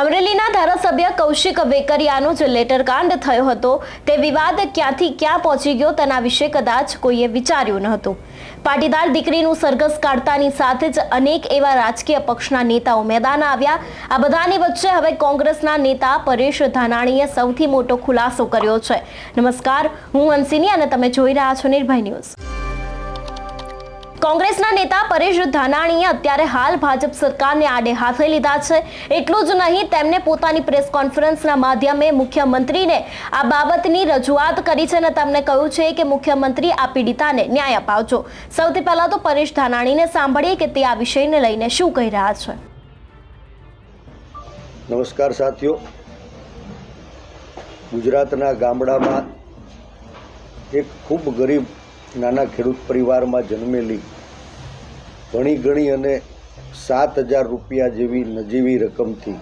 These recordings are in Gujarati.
અમરેલીના ધારાસભ્ય કૌશિક વેકરિયાનો જે લેટરકાંડ થયો હતો. તે વિવાદ ક્યાંથી ક્યાં પહોંચી ગયો તેના વિશે કદાચ કોઈએ વિચાર્યું ન હતું. પાટીદાર દીકરીનું સરઘસ કાઢતાની સાથે જ અનેક એવા રાજકીય પક્ષના નેતાઓ મેદાન આવ્યા. આ બધાની વચ્ચે હવે કોંગ્રેસના નેતા પરેશ ધાનાણીએ સૌથી મોટો ખુલાસો કર્યો છે. નમસ્કાર, હું હંસિની અને તમે જોઈ રહ્યા છો નિર્ભય ન્યૂઝ. કોંગ્રેસના નેતા પરેશ ધાનાણીએ અત્યારે હાલ ભાજપ સરકારને આડે હાથે લીધા છે. એટલું જ નહીં તેમણે પોતાની પ્રેસ કોન્ફરન્સના માધ્યમે મુખ્યમંત્રીને આ બાબતની રજૂઆત કરી છે અને તેમણે કહ્યું છે કે મુખ્યમંત્રી આ પીડિતાને ન્યાય અપાવજો. સૌથી પહેલાં તો પરેશ ધાનાણીને સાંભળીએ કે તે આ વિષયને લઈને શું કહી રહ્યા છે. નમસ્કાર સાથીઓ. ગુજરાતના ગામડામાં એક ખૂબ ગરીબ નાના ખેડૂત પરિવારમાં જન્મેલી ઘણી ઘણી અને સાત હજાર રૂપિયા જેવી નજીવી રકમથી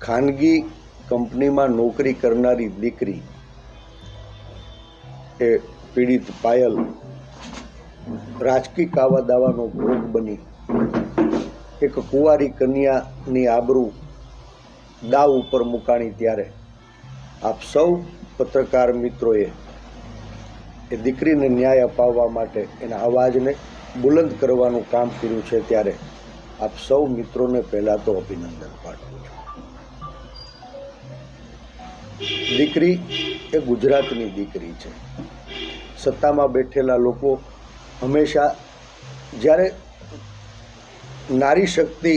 ખાનગી કંપનીમાં નોકરી કરનારી દીકરી એ પીડિત પાયલ રાજકીય કાવા દાવાનો ભોગ બની. એક કુંવારી કન્યાની આબરૂ દાવ ઉપર મુકાણી ત્યારે આપ સૌ પત્રકાર મિત્રોએ એ દીકરીને ન્યાય અપાવવા માટે એના અવાજને બુલંદ કરવાનું કામ કર્યું છે ત્યારે આપ સૌ મિત્રોને પહેલાં તો અભિનંદન પાઠવું છું. દીકરી એ ગુજરાતની દીકરી છે. સત્તામાં બેઠેલા લોકો હંમેશા જ્યારે નારી શક્તિ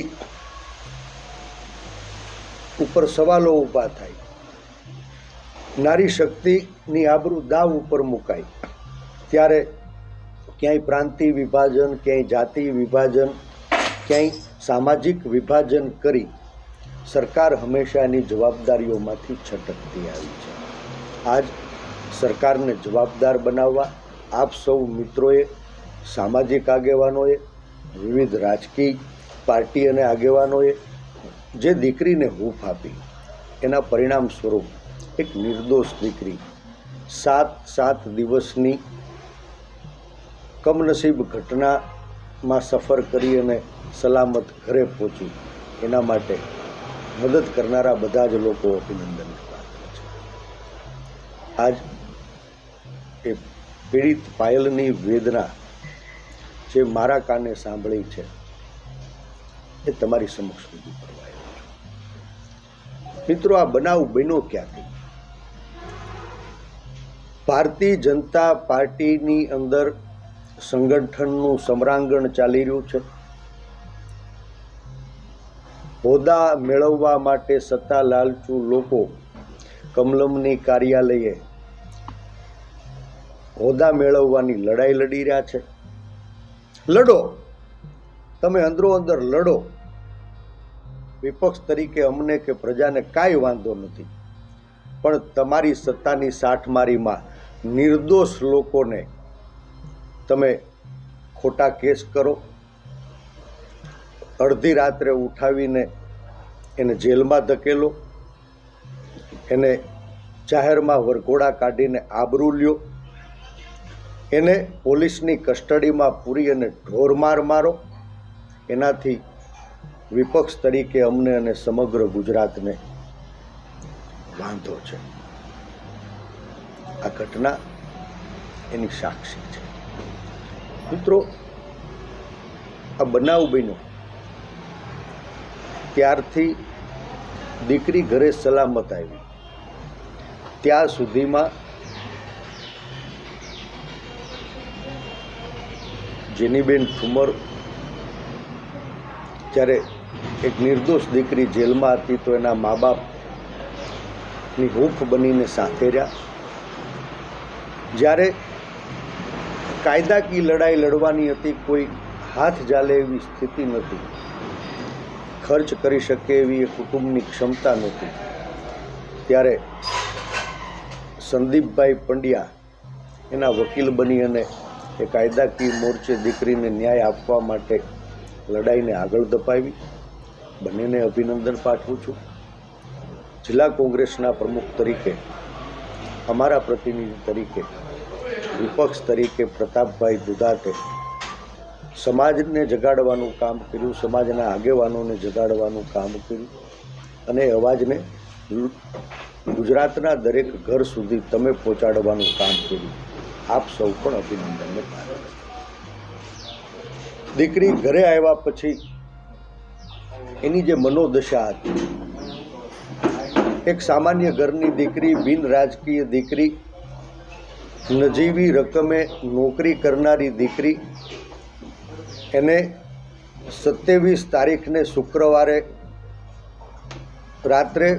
ઉપર સવાલો ઊભા થાય, નારી શક્તિની આબરૂ દાવ ઉપર મુકાય, ત્યારે ક્યાંય પ્રાંતિ વિભાજન, ક્યાંય જાતિ વિભાજન, ક્યાંય સામાજિક વિભાજન કરી સરકાર હંમેશા એની જવાબદારીઓમાંથી છટકતી આવી છે. આજ સરકારને જવાબદાર બનાવવા આપ સૌ મિત્રોએ, સામાજિક આગેવાનોએ, વિવિધ રાજકીય પાર્ટી અને આગેવાનોએ જે દીકરીને હૂંફ આપી, એના પરિણામ સ્વરૂપ એક નિર્દોષ દીકરી સાત સાત દિવસની કમનસીબ ઘટનામાં સફર કરી અને સલામત ઘરે પહોંચી. એના માટે મદદ કરનારા બધા જ લોકો અભિનંદન પાત્ર છે. આજ એ પીડિત પાયલની વેદના જે મારા કાને સાંભળી છે, એ તમારી સમક્ષ રજૂ કરવા મિત્રો, આ બનાવ બન્યો ક્યાંથી? ભારતીય જનતા પાર્ટીની અંદર સંગઠનનું સમરાંગણ ચાલી રહ્યું છે. હોદ્દા મેળવવા માટે સત્તા લાલચુ લોકો કમલમની કાર્યાલયે હોદ્દા મેળવવાની લડાઈ લડી રહ્યા છે. લડો. તમે અંદરો અંદર લડો. વિપક્ષ તરીકે અમને કે પ્રજાને કાંઈ વાંધો નથી. પણ તમારી સત્તાની સાઠમારીમાં નિર્દોષ લોકોને તમે ખોટા કેસ કરો. અડધી રાત્રે ઉઠાવીને એને જેલમાં ધકેલો. એને જાહેરમાં વરઘોડા કાઢીને આબરૂ લ્યો. એને પોલીસની કસ્ટડીમાં પૂરી અને ઢોરમાર મારો. એનાથી વિપક્ષ તરીકે અમને અને સમગ્ર ગુજરાતને વાંધો છે. આ ઘટના એની સાક્ષી છે. મિત્રો આ બનાવ બન્યો. ત્યારથી દીકરી ઘરે સલામત આવી. ત્યાં સુધીમાં જેનીબેન ઠુમર જ્યારે એક નિર્દોષ દીકરી જેલમાં હતી તો એના મા બાપની હૂંફ બનીને સાથે રહ્યા. જ્યારે કાયદાકીય લડાઈ લડવાની હતી, કોઈ હાથ જાલે એવી સ્થિતિ નથી ખર્ચ કરી શકે એવી એ કુટુંબની ક્ષમતા નહોતી. ત્યારે સંદીપભાઈ પંડ્યા એના વકીલ બની અને એ કાયદાકીય મોરચે દીકરીને ન્યાય આપવા માટે લડાઈને આગળ ધપાવી. બંનેને અભિનંદન પાઠવું છું. જિલ્લા કોંગ્રેસના પ્રમુખ તરીકે, અમારા પ્રતિનિધિ તરીકે વિપક્ષ તરીકે પ્રતાપભાઈ દુધાતે સમાજને જગાડવાનું કામ કર્યું, સમાજના આગેવાનોને જગાડવાનું કામ કર્યું અને અવાજને ગુજરાતના દરેક ઘર સુધી તમે પહોંચાડવાનું કામ કર્યું. આપ સૌ પણ અભિનંદનને પાત્ર દીકરી ઘરે આવ્યા પછી એની જે મનોદશા હતી, એક સામાન્ય ઘરની દીકરી, બિન રાજકીય દીકરી નજીવી રકમે નોકરી કરનારી દીકરી એને સત્યાવીસ તારીખને શુક્રવારે રાત્રે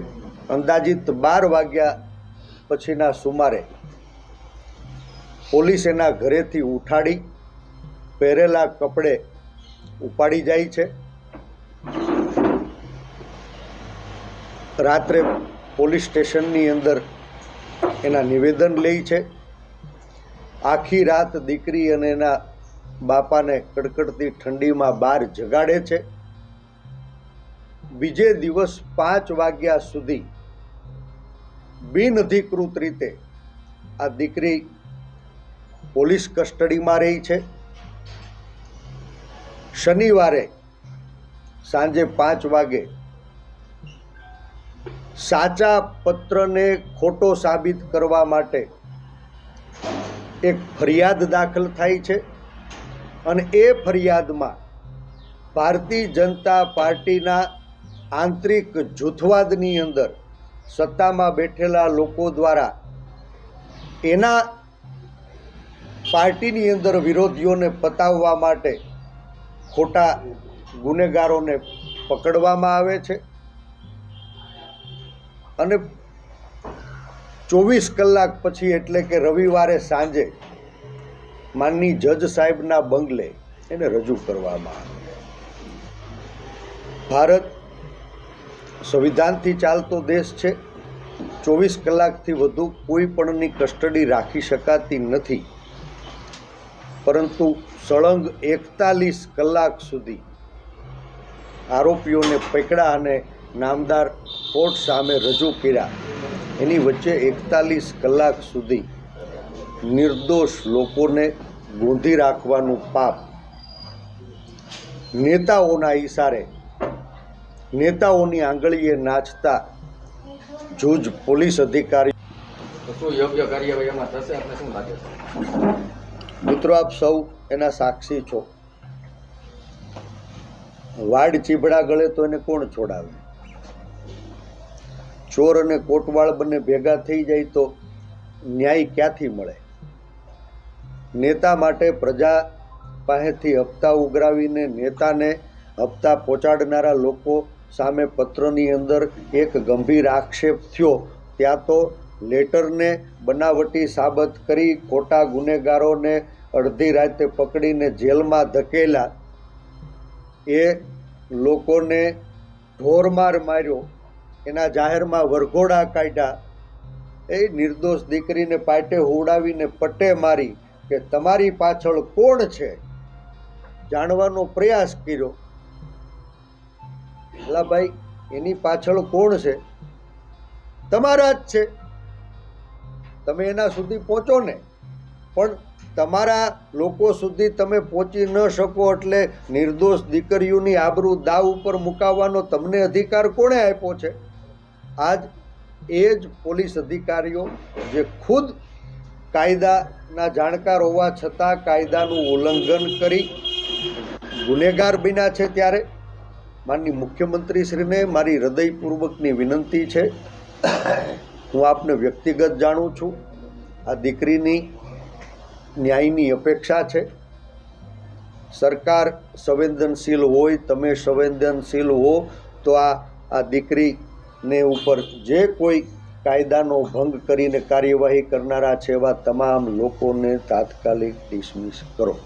અંદાજિત બાર વાગ્યા પછીના સુમારે પોલીસ એના ઘરેથી ઉઠાડી પહેરેલા કપડે ઉપાડી જાય છે. રાત્રે પોલીસ સ્ટેશનની અંદર એના નિવેદન લે છે. આખી રાત દીકરી અને એના બાપાને કડકડતી ઠંડીમાં બહાર જગાડે છે. બીજે દિવસ પાંચ વાગ્યા સુધી બિનઅધિકૃત રીતે આ દીકરી પોલીસ કસ્ટડીમાં રહી છે. શનિવારે સાંજે પાંચ વાગે સાચા પત્રને ખોટો સાબિત કરવા માટે એક ફરિયાદ દાખલ થાય છે અને એ ફરિયાદમાં ભારતીય જનતા પાર્ટીના આંતરિક જૂથવાદની અંદર સત્તામાં બેઠેલા લોકો દ્વારા એના પાર્ટીની અંદર વિરોધીઓને પતાવવા માટે ખોટા ગુનેગારોને પકડવામાં આવે છે. અને ચોવીસ કલાક પછી એટલે કે રવિવારે સાંજે માનની જજ સાહેબના બંગલે એને રજૂ કરવામાં આવે ભારત સંવિધાનથી ચાલતો દેશ છે. ચોવીસ કલાકથી વધુ કોઈ પણની કસ્ટડી રાખી શકાતી નથી. પરંતુ સળંગ એકતાલીસ કલાક સુધી આરોપીઓને પકડા અને નામદાર કોર્ટ સામે રજૂ કર્યા. એની વચ્ચે એકતાલીસ કલાક સુધી નિર્દોષ લોકોને ગોંધી રાખવાનું પાપ. નેતાઓના ઈશારે નેતાઓની આંગળીએ નાચતા જૂજ પોલીસ અધિકારી મિત્રો આપ સૌ એના સાક્ષી છો. વાડ ચીબડા ગળે તો એને કોણ છોડાવે? ચોર અને કોટવાળ બંને ભેગા થઈ જાય તો ન્યાય ક્યાંથી મળે? નેતા માટે પ્રજા પાસેથી હપ્તા ઉઘરાવીને નેતાને હપ્તા પહોંચાડનારા લોકો સામે પત્રની અંદર એક ગંભીર આક્ષેપ થયો. ત્યાં તો લેટરને બનાવટી સાબત કરી ખોટા ગુનેગારોને અડધી રાતે પકડીને જેલમાં ધકેલા. એ લોકોને ઢોરમાર માર્યો. એના જાહેરમાં વરઘોડા કાઢ્યા. એ નિર્દોષ દીકરીને પાટે હોડાવીને પટ્ટે મારી કે તમારી પાછળ કોણ છે? જાણવાનો પ્રયાસ કર્યો. એલા ભાઈ, એની પાછળ કોણ છે? તમારા જ છે. તમે એના સુધી પહોંચો ને. પણ તમારા લોકો સુધી તમે પહોંચી ન શકો એટલે નિર્દોષ દીકરીઓની આબરૂ દાવ ઉપર મુકાવવાનો તમને અધિકાર કોણે આપ્યો છે? આજ એ જ પોલીસ અધિકારીઓ જે ખુદ કાયદાના જાણકાર હોવા છતાં કાયદાનું ઉલ્લંઘન કરી ગુનેગાર બન્યા છે ત્યારે માનની મુખ્યમંત્રીશ્રીને મારી હૃદયપૂર્વકની વિનંતી છે. હું આપને વ્યક્તિગત જાણું છું. આ દીકરીની ન્યાયની અપેક્ષા છે. સરકાર સંવેદનશીલ હોય, તમે સંવેદનશીલ હો, તો આ આ દીકરીને ઉપર જે કોઈ કાયદાનો ભંગ કરીને કાર્યવાહી કરનારા છે એવા તમામ લોકોને તાત્કાલિક ડિસમિસ કરો.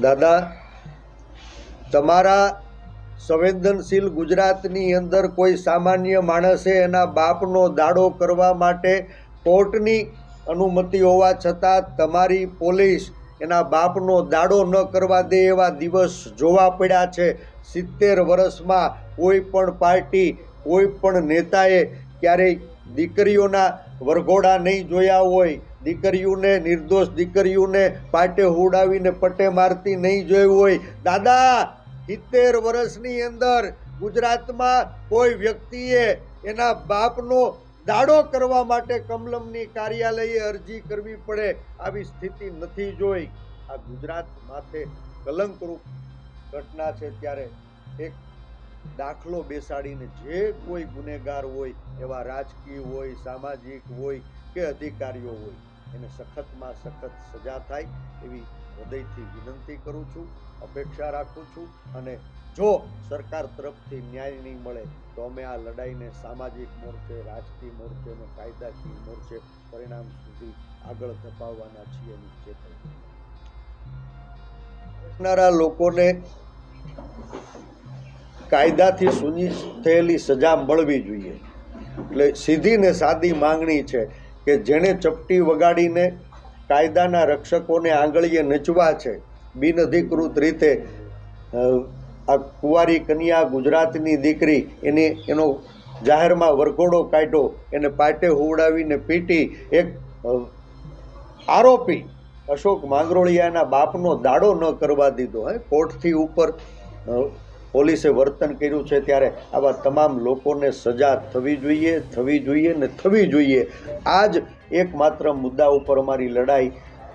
દાદા, તમારા સંવેદનશીલ ગુજરાતની અંદર કોઈ સામાન્ય માણસે એના બાપનો દાડો કરવા માટે કોર્ટની અનુમતિ હોવા છતાં તમારી પોલીસ એના બાપનો દાડો ન કરવા દે એવા દિવસ જોવા પડ્યા છે. સિત્તેર વર્ષમાં કોઈ પણ પાર્ટી, કોઈ પણ નેતાએ ક્યારેય દીકરીઓના વરઘોડા નહીં જોયા હોય, દીકરીઓને નિર્દોષ દીકરીઓને પાટે હુડાવીને પટે મારતી નહીં જોઈ હોય. દાદા, સિત્તેર વર્ષની અંદર ગુજરાતમાં કોઈ વ્યક્તિએ એના બાપનો દાડો કરવા માટે કમલમની કાર્યાલયે અરજી કરવી પડે આવી સ્થિતિ નથી જોઈ. આ ગુજરાત માથે કલંકરૂપ ઘટના છે ત્યારે એક દાખલો બેસાડીને જે કોઈ ગુનેગાર હોય, એવા રાજકીય હોય, સામાજિક હોય કે અધિકારીઓ હોય, એને સખતમાં સખત સજા થાય એવી હૃદયથી વિનંતી કરું છું, અપેક્ષા રાખું છું અને જો સરકાર તરફથી ન્યાય નહીં મળે, તો અમે આ લડાઈને સામાજિક મોરચે, રાજકીય મોરચે અને કાયદાકીય મોરચે પરિણામ સુધી આગળ ધપાવવાના છીએ એની ચેતવણી. લોકોને કાયદાથી સુનિશ્ચિત થયેલી સજા મળવી જોઈએ. એટલે સીધી ને સાદી માંગણી છે કે જેણે ચપટી વગાડીને કાયદાના રક્ષકોને આંગળીએ નચવા છે, બિનઅધિકૃત રીતે આ કુંવારી કન્યા ગુજરાતની દીકરી એને, એનો જાહેરમાં વરઘોડો કાઢ્યો, એને પાટે હોવડાવીને પીટી, એક આરોપી અશોક માંગરોળિયાના બાપનો દાડો ન કરવા દીધો, હે, કોર્ટથી ઉપર પોલીસે વર્તન કર્યું છે ત્યારે આવા તમામ લોકોને સજા થવી જોઈએ થવી જોઈએ ને થવી જોઈએ. આ જ એકમાત્ર મુદ્દા ઉપર અમારી લડાઈ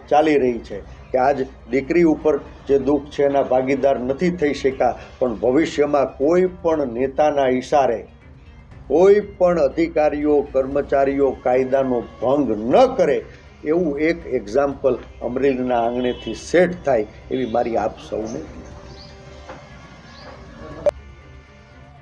ચાલી રહી છે કે આજ દીકરી ઉપર જે દુઃખ છે એના ભાગીદાર નથી થઈ શક્યા, પણ ભવિષ્યમાં કોઈ પણ નેતાના ઇશારે કોઈ પણ અધિકારીઓ, કર્મચારીઓ કાયદાનો ભંગ ન કરે, એવું એક એક્ઝામ્પલ અમરેલીના આંગણેથી સેટ થાય એવી મારી આપ સૌને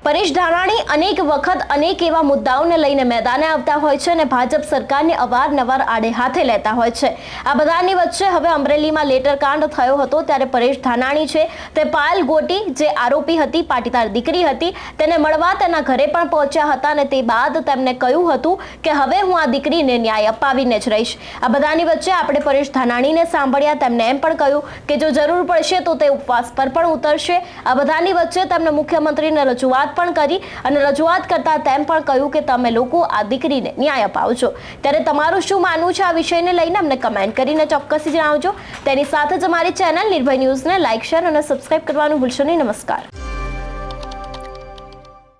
પરેશ ધાનાણી અનેક વખત અનેક એવા મુદ્દાઓને લઈને મેદાને આવતા હોય છે અને ભાજપ સરકારને અવારનવાર આડે હાથે લેતા હોય છે. આ બધાની વચ્ચે હવે અમરેલીમાં લેટર કાંડ થયો હતો ત્યારે પરેશ ધાનાણી છે તે પાયલ ગોટી જે આરોપી હતી, પાટીદાર દીકરી હતી, તેને મળવા તેના ઘરે પણ પહોંચ્યા હતા અને તે બાદ તેમને કહ્યું હતું કે હવે હું આ દીકરીને ન્યાય અપાવીને જ રહીશ. આ બધાની વચ્ચે આપણે પરેશ ધાનાણીને સાંભળ્યા તેમને એમ પણ કહ્યું કે જો જરૂર પડશે તો તે ઉપવાસ પર પણ ઉતરશે. આ બધાની વચ્ચે તેમણે મુખ્યમંત્રીને પણ કરી અને રજૂઆત કરતા તેમ પણ કહ્યું કે તમે લોકો આ દીકરીને ન્યાય અપાવજો. ત્યારે તમારું શું માનવું છે આ વિષયને લઈને અમને કમેન્ટ કરીને ચોક્કસથી જણાવજો. તેની સાથે જ અમારી ચેનલ નિર્ભય ન્યૂઝને લાઇક શેર અને સબસ્ક્રાઇબ કરવાનું ભૂલશો નહીં. નમસ્કાર.